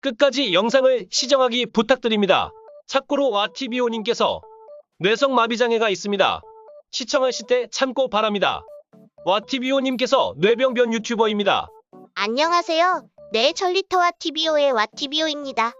끝까지 영상을 시정하기 부탁드립니다. 참고로 와티비오님께서 뇌성마비장애가 있습니다. 시청하실 때 참고 바랍니다. 와티비오님께서 뇌병변 유튜버입니다. 안녕하세요. 네, 전리터와 TVO의 와TVO입니다.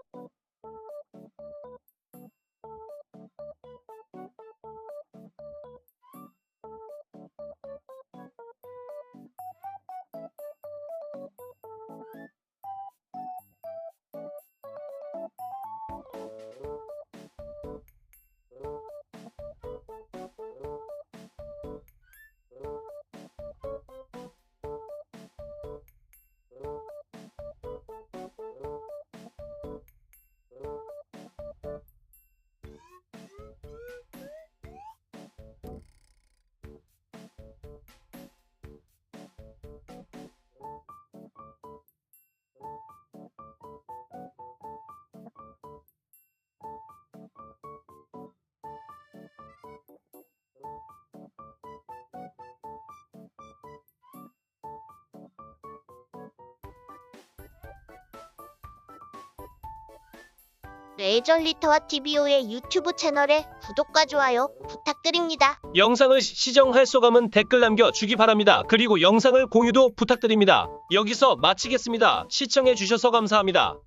네, 전리터와 TVO의 유튜브 채널에 구독과 좋아요 부탁드립니다. 영상을 시- 시정할 소감은 댓글 남겨주기 바랍니다. 그리고 영상을 공유도 부탁드립니다. 여기서 마치겠습니다. 시청해주셔서 감사합니다.